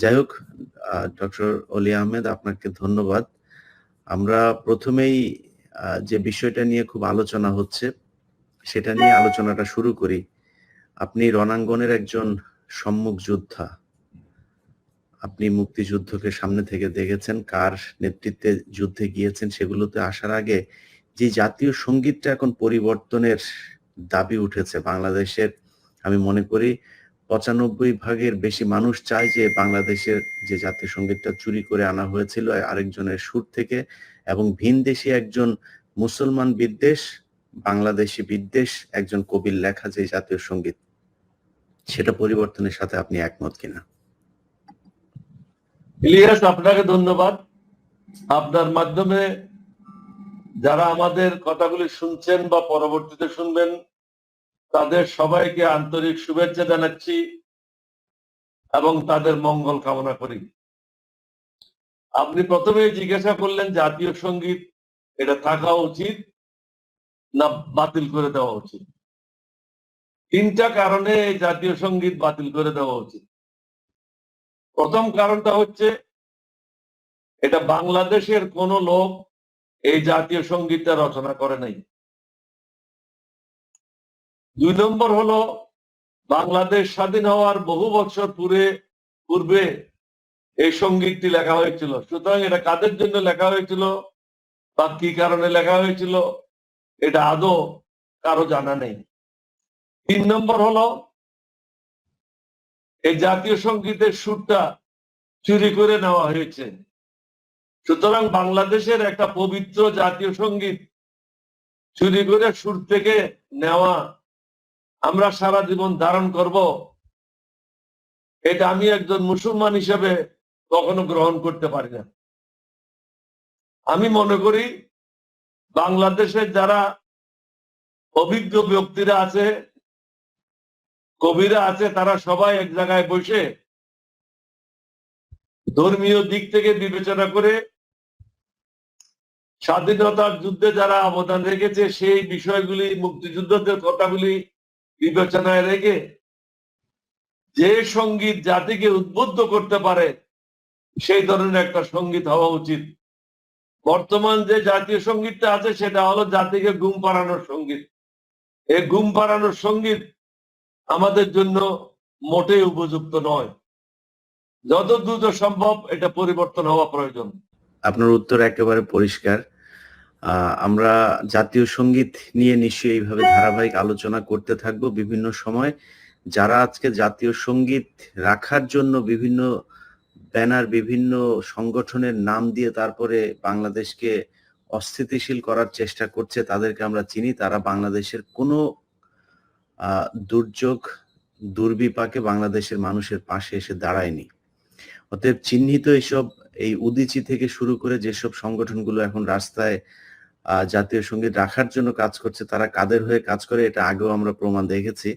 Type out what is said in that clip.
যাই হোক ডক্টর অলি আহমেদ, আপনাকে ধন্যবাদ। আমরা প্রথমেই যে বিষয়টা নিয়ে খুব আলোচনা হচ্ছে, সেটা নিয়ে আলোচনাটা শুরু করি। আপনি রণাঙ্গনের একজন সম্মুখ যোদ্ধা। আপনি মুক্তিযুদ্ধকে সামনে থেকে দেখেছেন, কার নেতৃত্বে যুদ্ধে গিয়েছেন, সেগুলোতে আসার আগে যে জাতীয় সঙ্গীতটা এখন পরিবর্তনের দাবি উঠেছে বাংলাদেশের, আমি মনে করি পঁচানব্বই ভাগের বেশি মানুষ চায় যে বাংলাদেশের যে জাতীয় সঙ্গীতটা চুরি করে আনা হয়েছিল আরেকজনের সুর থেকে এবং ভিন দেশি একজন মুসলমান বিদ্বেষ, বাংলাদেশি বিদ্বেষ, একজন কবির লেখা যে জাতীয় সংগীত। সেটা পরিবর্তনের সাথে আপনি একমত কিনা? ইলিয়াস, আপনাকে ধন্যবাদ। আপনার মাধ্যমে যারা আমাদের কথাগুলি শুনছেন বা পরবর্তীতে শুনবেন তাদের সবাইকে আন্তরিক শুভেচ্ছা জানাচ্ছি এবং তাদের মঙ্গল কামনা করি। আপনি প্রথমে জিজ্ঞাসা করলেন জাতীয় সংগীত, এটা থাকা উচিত না বাতিল করে দেওয়া উচিত? তিনটা কারণে এই জাতীয় সংগীত বাতিল করে দেওয়া উচিত। প্রথম কারণটা হচ্ছে, এটা বাংলাদেশের কোন লোক এই জাতীয় সঙ্গীতটা রচনা করে নাই। দুই নম্বর হলো, বাংলাদেশ স্বাধীন হওয়ার বহু বছর পূর্বে পূর্বে এই সঙ্গীতটি লেখা হয়েছিল। সুতরাং এটা কাদের জন্য লেখা হয়েছিল বা কি কারণে লেখা হয়েছিল, এটা আদৌ কারও জানা নেই। তিন নম্বর হলো, এই জাতীয় সঙ্গীতের সুরটা চুরি করে নেওয়া হয়েছে। সুতরাং বাংলাদেশের একটা পবিত্র জাতীয় সংগীত চুরি করে সুর থেকে নেওয়া আমরা সারা জীবন ধারণ করব। এটা আমি একজন মুসলমান হিসেবে কখনো গ্রহণ করতে পারি না। আমি মনে করি বাংলাদেশের যারা অভিজ্ঞ ব্যক্তিরা আছে, কবিরা আছে, তারা সবাই এক জায়গায় বসে ধর্মীয় দিক থেকে বিবেচনা করে স্বাধীনতার যুদ্ধে যারা অবদান রেখেছে, সেই বিষয়গুলি মুক্তিযুদ্ধদের কথাগুলি বিবেচনায় রেখে যে সংগীত জাতিকে উদ্বুদ্ধ করতে পারে, সেই ধরনের একটা সংগীত হওয়া উচিত। বর্তমান যে জাতীয় সঙ্গীতটা আছে, সেটা হলো জাতিকে গুম পাড়ানোর সংগীত। এই গুম পাড়ানোর সংগীত আমাদের জন্য মোটেই উপযুক্ত নয়। যত দ্রুত সম্ভব এটা পরিবর্তন হওয়া প্রয়োজন। আপনার উত্তর একেবারে পরিষ্কার। আমরা জাতীয় সংগীত নিয়ে নিশ্চয়ই এইভাবে ধারাবাহিক আলোচনা করতে থাকব বিভিন্ন সময়। যারা আজকে জাতীয় সংগীত রাখার জন্য বিভিন্ন ব্যানার, বিভিন্ন সংগঠনের নাম দিয়ে তারপরে বাংলাদেশকে অস্থিতিশীল করার চেষ্টা করছে তাদেরকে আমরা চিনি, তারা বাংলাদেশের কোনো দুর্যোগ, দুর্বিপাকে বাংলাদেশের মানুষের পাশে এসে দাঁড়ায়নি। অতএব চিহ্নিত এইসব এই উদিচি থেকে শুরু করে যেসব সংগঠনগুলো এখন রাস্তায় জাতীয় সংগীত রাখার জন্য কাজ করছে, তারা কাদের হয়ে কাজ করে, এটা আগেও আমরা প্রমাণ দেখেছি।